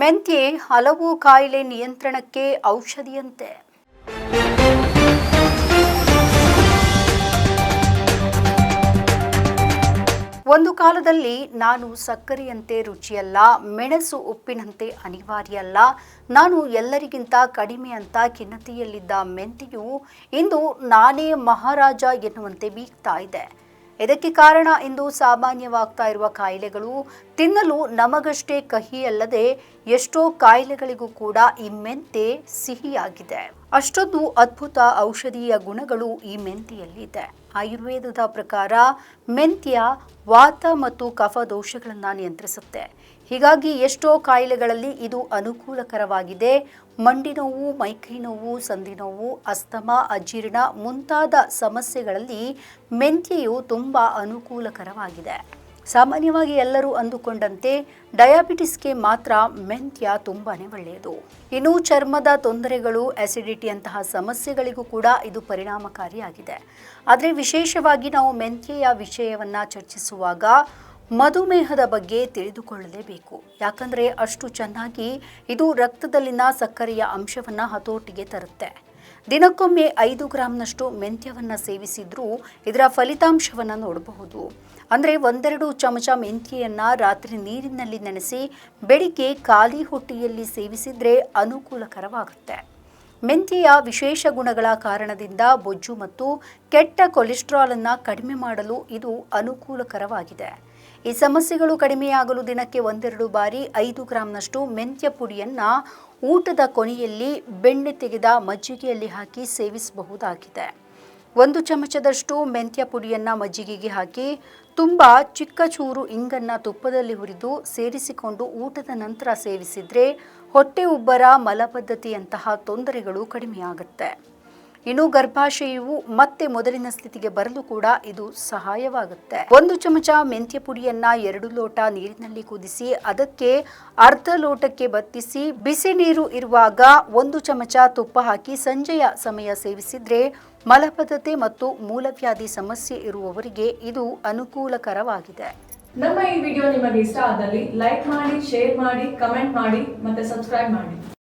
ಮೆಂತ್ಯೆ ಹಲವು ಕಾಯಿಲೆ ನಿಯಂತ್ರಣಕ್ಕೆ ಔಷಧಿಯಂತೆ. ಒಂದು ಕಾಲದಲ್ಲಿ ನಾನು ಸಕ್ಕರೆಯಂತೆ ರುಚಿಯಲ್ಲ, ಮೆಣಸು ಉಪ್ಪಿನಂತೆ ಅನಿವಾರ್ಯ ಅಲ್ಲ. ನಾನು ಎಲ್ಲರಿಗಿಂತ ಕಡಿಮೆ ಅಂತ ಖಿನ್ನತೆಯಲ್ಲಿದ್ದ ಮೆಂತೆಯು ಇಂದು ನಾನೇ ಮಹಾರಾಜ ಎನ್ನುವಂತೆ ಬೀಗ್ತಾ ಇದೆ. ಇದಕ್ಕೆ ಕಾರಣ ಇಂದು ಸಾಮಾನ್ಯವಾಗ್ತಾ ಇರುವ ಕಾಯಿಲೆಗಳು ತಿನ್ನಲು ನಮಗಷ್ಟೇ ಕಹಿ ಅಲ್ಲದೆ ಎಷ್ಟೋ ಕಾಯಿಲೆಗಳಿಗೂ ಕೂಡ ಈ ಮೆಂತೆ ಸಿಹಿಯಾಗಿದೆ. ಅಷ್ಟೊಂದು ಅದ್ಭುತ ಔಷಧೀಯ ಗುಣಗಳು ಈ ಮೆಂತೆಯಲ್ಲಿದೆ. ಆಯುರ್ವೇದದ ಪ್ರಕಾರ ಮೆಂತ್ಯ, ವಾತ ಮತ್ತು ಕಫ ದೋಷಗಳನ್ನು ನಿಯಂತ್ರಿಸುತ್ತೆ. ಹೀಗಾಗಿ ಎಷ್ಟೋ ಕಾಯಿಲೆಗಳಲ್ಲಿ ಇದು ಅನುಕೂಲಕರವಾಗಿದೆ. ಮಂಡಿ ನೋವು, ಮೈಕೈ ನೋವು, ಸಂಧಿ ನೋವು, ಅಸ್ತಮ, ಅಜೀರ್ಣ ಮುಂತಾದ ಸಮಸ್ಯೆಗಳಲ್ಲಿ ಮೆಂತ್ಯೆಯು ತುಂಬ ಅನುಕೂಲಕರವಾಗಿದೆ. ಸಾಮಾನ್ಯವಾಗಿ ಎಲ್ಲರೂ ಅಂದುಕೊಂಡಂತೆ, ಡಯಾಬಿಟಿಸ್ಗೆ ಮಾತ್ರ ಮೆಂತ್ಯ ತುಂಬಾನೇ ಒಳ್ಳೆಯದು. ಇನ್ನು ಚರ್ಮದ ತೊಂದರೆಗಳು ಅಸಿಡಿಟಿಯಂತಹ ಸಮಸ್ಯೆಗಳಿಗೂ ಕೂಡ ಇದು ಪರಿಣಾಮಕಾರಿಯಾಗಿದೆ. ಆದರೆ ವಿಶೇಷವಾಗಿ ನಾವು ಮೆಂತ್ಯೆಯ ವಿಷಯವನ್ನ ಚರ್ಚಿಸುವಾಗ ಮಧುಮೇಹದ ಬಗ್ಗೆ ತಿಳಿದುಕೊಳ್ಳಲೇಬೇಕು. ಯಾಕಂದರೆ ಅಷ್ಟು ಚೆನ್ನಾಗಿ ಇದು ರಕ್ತದಲ್ಲಿನ ಸಕ್ಕರೆಯ ಅಂಶವನ್ನು ಹತೋಟಿಗೆ ತರುತ್ತೆ. ದಿನಕ್ಕೊಮ್ಮೆ ಐದು ಗ್ರಾಂನಷ್ಟು ಮೆಂತ್ಯವನ್ನು ಸೇವಿಸಿದ್ರೂ ಇದರ ಫಲಿತಾಂಶವನ್ನು ನೋಡಬಹುದು. ಅಂದರೆ ಒಂದೆರಡು ಚಮಚ ಮೆಂತ್ಯೆಯನ್ನು ರಾತ್ರಿ ನೀರಿನಲ್ಲಿ ನೆನೆಸಿ, ಬೆಳಿಗ್ಗೆ ಖಾಲಿ ಹೊಟ್ಟೆಯಲ್ಲಿ ಸೇವಿಸಿದರೆ ಅನುಕೂಲಕರವಾಗುತ್ತೆ. ಮೆಂತ್ಯೆಯ ವಿಶೇಷ ಗುಣಗಳ ಕಾರಣದಿಂದ ಬೊಜ್ಜು ಮತ್ತು ಕೆಟ್ಟ ಕೊಲೆಸ್ಟ್ರಾಲ್ ಅನ್ನು ಕಡಿಮೆ ಮಾಡಲು ಇದು ಅನುಕೂಲಕರವಾಗಿದೆ. ಈ ಸಮಸ್ಯೆಗಳು ಕಡಿಮೆಯಾಗಲು ದಿನಕ್ಕೆ ಒಂದೆರಡು ಬಾರಿ ಐದು ಗ್ರಾಂನಷ್ಟು ಮೆಂತ್ಯ ಪುಡಿಯನ್ನು ಊಟದ ಕೊನೆಯಲ್ಲಿ ಬೆಣ್ಣೆ ತೆಗೆದ ಮಜ್ಜಿಗೆಯಲ್ಲಿ ಹಾಕಿ ಸೇವಿಸಬಹುದಾಗಿದೆ. ಒಂದು ಚಮಚದಷ್ಟು ಮೆಂತ್ಯ ಪುಡಿಯನ್ನು ಮಜ್ಜಿಗೆಗೆ ಹಾಕಿ ತುಂಬ ಚಿಕ್ಕ ಚೂರು ಇಂಗನ್ನು ತುಪ್ಪದಲ್ಲಿ ಹುರಿದು ಸೇರಿಸಿಕೊಂಡು ಊಟದ ನಂತರ ಸೇವಿಸಿದರೆ ಹೊಟ್ಟೆ ಉಬ್ಬರ ಮಲಬದ್ಧತೆಯಂತಹ ತೊಂದರೆಗಳು ಕಡಿಮೆಯಾಗುತ್ತೆ. ಇನ್ನು ಗರ್ಭಾಶಯವು ಮತ್ತೆ ಮೊದಲಿನ ಸ್ಥಿತಿಗೆ ಬರಲು ಕೂಡ ಇದು ಸಹಾಯವಾಗುತ್ತೆ. ಒಂದು ಚಮಚ ಮೆಂತ್ಯ ಪುಡಿಯನ್ನ ಎರಡು ಲೋಟ ನೀರಿನಲ್ಲಿ ಕುದಿಸಿ ಅದಕ್ಕೆ ಅರ್ಧ ಲೋಟಕ್ಕೆ ಬತ್ತಿಸಿ ಬಿಸಿ ನೀರು ಇರುವಾಗ ಒಂದು ಚಮಚ ತುಪ್ಪ ಹಾಕಿ ಸಂಜೆಯ ಸಮಯ ಸೇವಿಸಿದ್ರೆ ಮಲಬದ್ಧತೆ ಮತ್ತು ಮೂಲವ್ಯಾಧಿ ಸಮಸ್ಯೆ ಇರುವವರಿಗೆ ಇದು ಅನುಕೂಲಕರವಾಗಿದೆ. ನಮ್ಮ ಈ ವಿಡಿಯೋ ನಿಮಗೆ ಇಷ್ಟ ಆದಲ್ಲಿ ಲೈಕ್ ಮಾಡಿ, ಶೇರ್ ಮಾಡಿ, ಕಮೆಂಟ್ ಮಾಡಿ ಮತ್ತೆ ಸಬ್ಸ್ಕ್ರೈಬ್ ಮಾಡಿ.